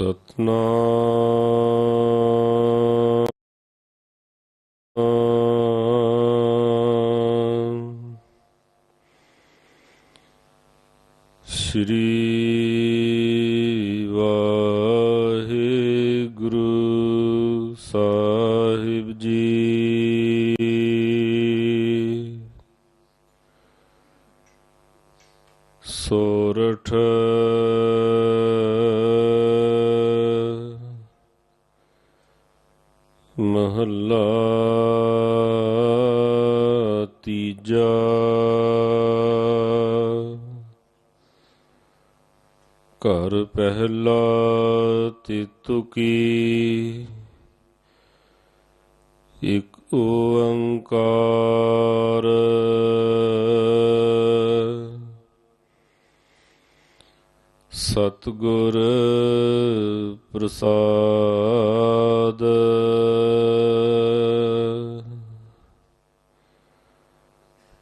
Satna, Shri ਘਰ ਪਹਿਲਾ ਤਿਤੁ ਕੀ। ਇਕ ਓੰਕਾਰ। ਸਤਿਗੁਰ ਪ੍ਰਸਾਦ।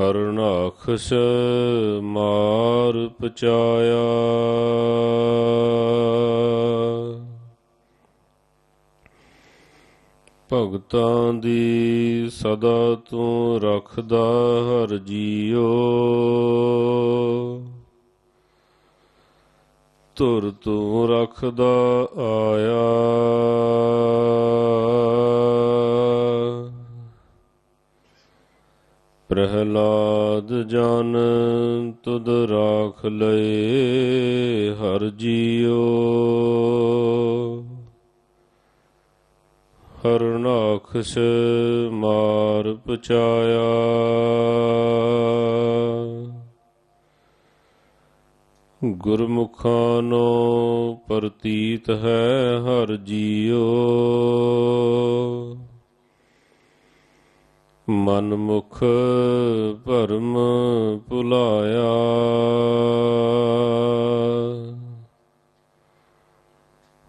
ਹਰਨਾਖਸ ਮਾਰ ਪਚਾਇਆ। ਭਗਤਾਂ ਦੀ ਸਦਾ ਤੂੰ ਰੱਖਦਾ ਹਰ ਜੀਓ ਤੁਰ ਤੂੰ ਰੱਖਦਾ ਆਇਆ। ਪ੍ਰਹਲਾਦ ਜਨ ਤੁਧ ਰਾਖ ਲਏ, ਹਰ ਜੀਓ ਹਰਨਾਖਸ ਮਾਰ ਪਚਾਇਆ ਗੁਰਮੁਖਾਂ ਨੂੰ ਪ੍ਰਤੀਤ ਹੈ ਹਰ ਜੀਓ ਮਨਮੁਖ ਭਰਮ ਭੁਲਾਇਆ।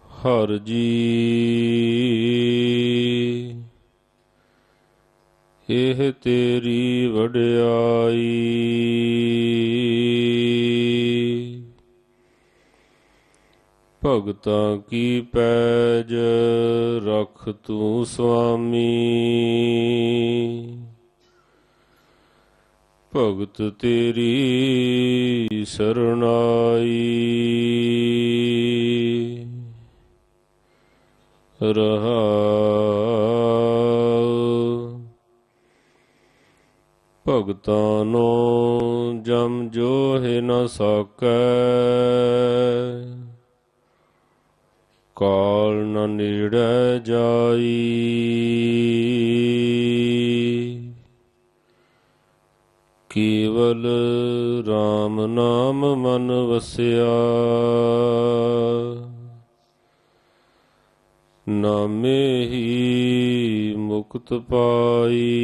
ਹਰ ਜੀ ਇਹ ਤੇਰੀ ਵਡਿਆਈ। ਭਗਤਾਂ ਕੀ ਪੈਜ ਰਖ ਤੂੰ ਸੁਆਮੀ ਭਗਤ ਤੇਰੀ ਸਰਣਾਈ। ਰਹਾ ਭਗਤਾਂ ਨੂੰ ਜਮ ਜੋ ਜੋਹਿ ਨਾ ਸਕੈ। ਕਾਲ ਨ ਨੇੜੈ ਜਾਈ। ਕੇਵਲ RAM ਨਾਮ ਮਨ ਵਸਿਆ। ਨਾਮੇ ਹੀ ਮੁਕਤ ਪਾਈ।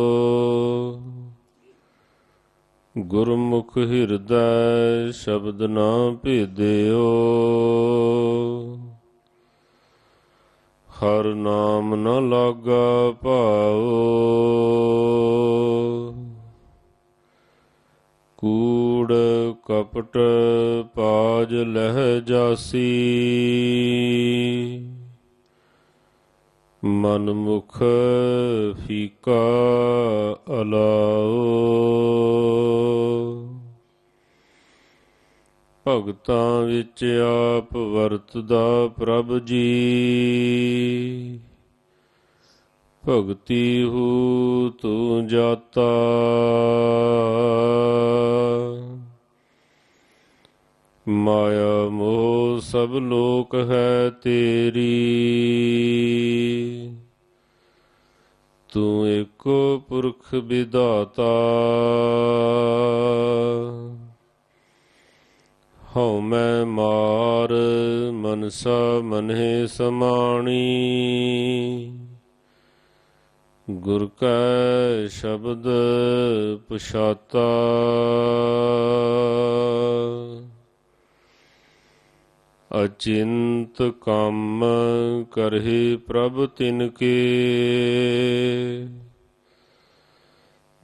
ਗੁਰਮੁਖ ਹਿਰਦੈ ਸ਼ਬਦ ਨਾ ਭੇਦਿਓ। ਹਰ ਨਾਮ ਨ ਲਾਗਾ ਭਾਓ ਕੂੜ ਕਪਟ ਪਾਜ ਲਹਿ ਜਾਸੀ। ਮਨ ਮੁਖ ਫੀਕਾ ਅਲਾਓ। ਭਗਤਾਂ ਵਿੱਚ ਆਪ ਵਰਤਦਾ ਪ੍ਰਭ ਜੀ। ਭਗਤੀ ਹੂ ਤੂੰ ਜਾਤਾ। ਮਾਇਆ ਮੋਹ ਸਭ ਲੋਕ ਹੈ ਤੇਰੀ। ਤੂੰ ਏਕੋ ਪੁਰਖ ਵਿਦਾਤਾ ਹਉ ਮੈਂ ਮਾਰ, ਮਨਸਾ ਮਨਹਿ ਸਮਾਣੀ। ਗੁਰ ਕੈ ਸ਼ਬਦ ਪੁਛਾਤਾ। ਅਚਿੰਤ ਕੰਮ ਕਰਹਿ ਪ੍ਰਭ ਤਿਨ ਕੇ।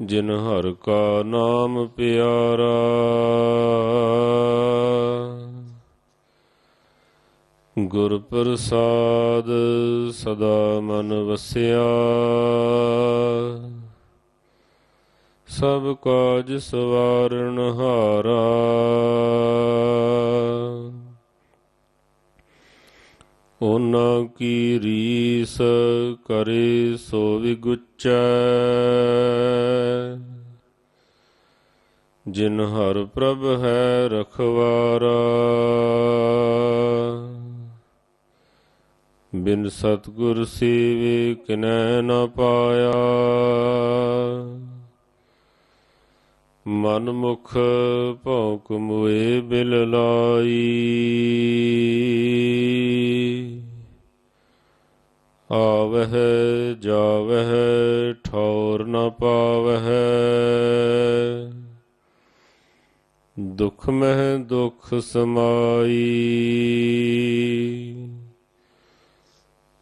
ਜਿਨ ਹਰ ਕਾ ਨਾਮ ਪਿਆਰਾ, ਗੁਰ ਪ੍ਰਸਾਦ ਸਦਾ ਮਨ ਵਸਿਆ। ਸਭ ਕਾਜ ਸਵਾਰਨ ਹਾਰਾ। ਉਹਨਾਂ ਕੀ ਰੀਸ ਕਰੇ ਸੋ ਵਿਗੁਚੈ। ਜਿਨ ਹਰ ਪ੍ਰਭ ਹੈ ਰਖਵਾਰਾ। ਬਿਨ ਸਤਗੁਰ ਸੇਵੇ ਕਿਨੈ ਨ ਪਾਇਆ। ਮਨ ਮੁਖ ਭੌਂਕ ਮੁਏ ਬਿਲ ਲਾਈ। ਆਵਹਿ ਜਾਵਹਿ ਠੌਰ ਨ ਪਾਵਹਿ। ਦੁਖ ਮਹਿ ਦੁਖ ਸਮਾਈ।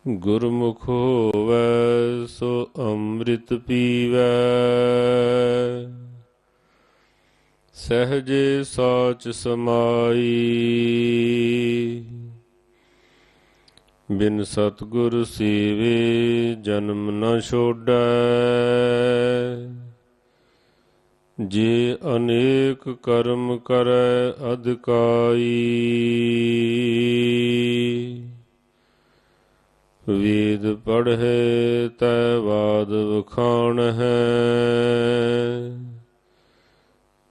ਗੁਰਮੁਖ ਹੋਵੈ ਸੋ ਅੰਮ੍ਰਿਤ ਪੀਵੈ। ਸਹਜੇ ਸਾਚ ਸਮਾਈ। ਬਿਨ ਸਤਗੁਰ ਸੇਵੇ ਜਨਮ ਨ ਛੋੜੈ। ਜੇ ਅਨੇਕ ਕਰਮ ਕਰੈ ਅਧਿਕਾਈ। ਵੇਦ ਪੜ੍ਹੇ ਤੈ ਬਾਦ ਵਖਾਣ ਹੈ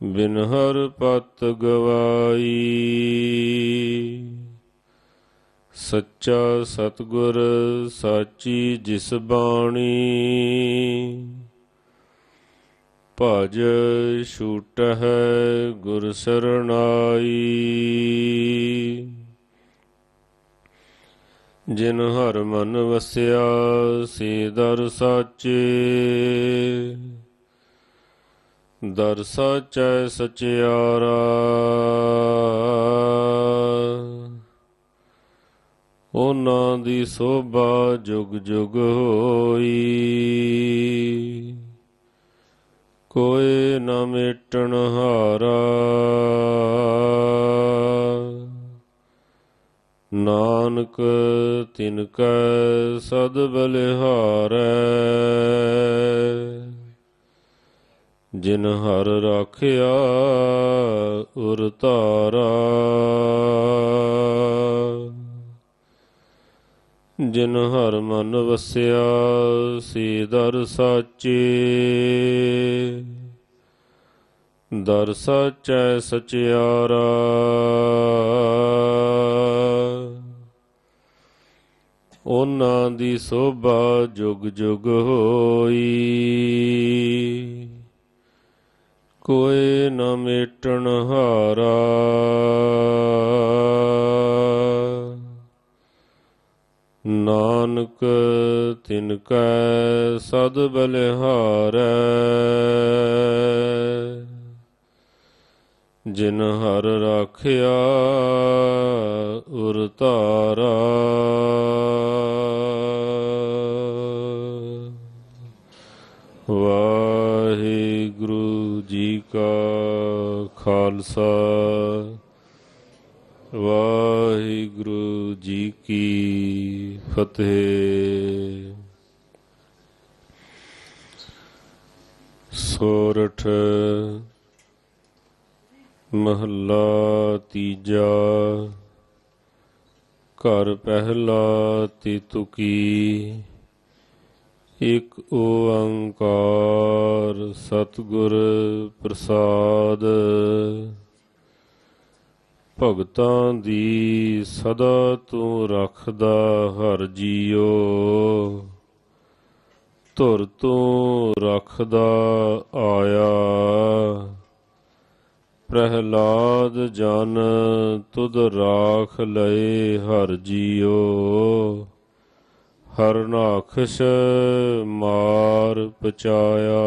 ਬਿਨ ਹਰ ਪਤ ਗਵਾਈ। ਸੱਚਾ ਸਤਗੁਰ ਸਾਚੀ ਜਿਸ ਬਾਣੀ। ਭਜ ਛੂਟ ਹੈ ਗੁਰ ਸਰਣਾਈ। ਜਿਨ ਹਰ ਮਨ ਵਸਿਆ, ਸੇ ਦਰ ਸਾਚੇ। ਦਰ ਸਾਚੈ ਸਚਿਆਰਾ। ਉਹਨਾਂ ਦੀ ਸੋਭਾ ਜੁਗ ਜੁਗ ਹੋਈ। ਕੋਈ ਨ ਮੇਟਣ ਹਾਰਾ। ਨਾਨਕ ਤਿਨ ਕੈ ਸਦ ਬਲਿਹਾਰੈ। ਜਿਨ ਹਰ ਰਾਖਿਆ, ਉਰ ਧਾਰਾ। ਜਿਨ ਹਰ ਮਨ ਵਸਿਆ, ਸੀ ਦਰ ਸਾਚੇ। ਦਰ ਸਾਚੈ ਸਚਿਆਰਾ। ਉਹਨਾਂ ਦੀ ਸੋਭਾ ਜੁਗ ਜੁਗ ਹੋਈ। ਕੋਈ ਨ ਮੇਟਣ ਹਾਰਾ। ਨਾਨਕ ਤਿਨ ਕੈ ਸਦ ਬਲਿਹਾਰੈ। ਜਿਨ ਹਰ ਰਾਖਿਆ ਉਰ ਧਾਰਾ। ਖਾਲਸਾ। ਵਾਹਿਗੁਰੂ ਜੀ ਕੀ ਫਤਿਹ। ਸੋਰਠ ਮਹੱਲਾ ਤੀਜਾ। ਘਰ ਪਹਿਲਾ ਤਿਤੁਕੀ। ਇਕ ਓੰਕਾਰ ਸਤਿਗੁਰ ਪ੍ਰਸਾਦ। ਭਗਤਾਂ ਦੀ ਸਦਾ ਤੂੰ ਰੱਖਦਾ ਹਰ ਜੀਓ। ਧੁਰ ਤੂੰ ਰੱਖਦਾ ਆਇਆ। ਪ੍ਰਹਲਾਦ ਜਨ ਤੁਧ ਰਾਖ ਲਏ ਹਰ ਜੀਓ। ਹਰਨਾਖਸ ਮਾਰ ਪਚਾਇਆ।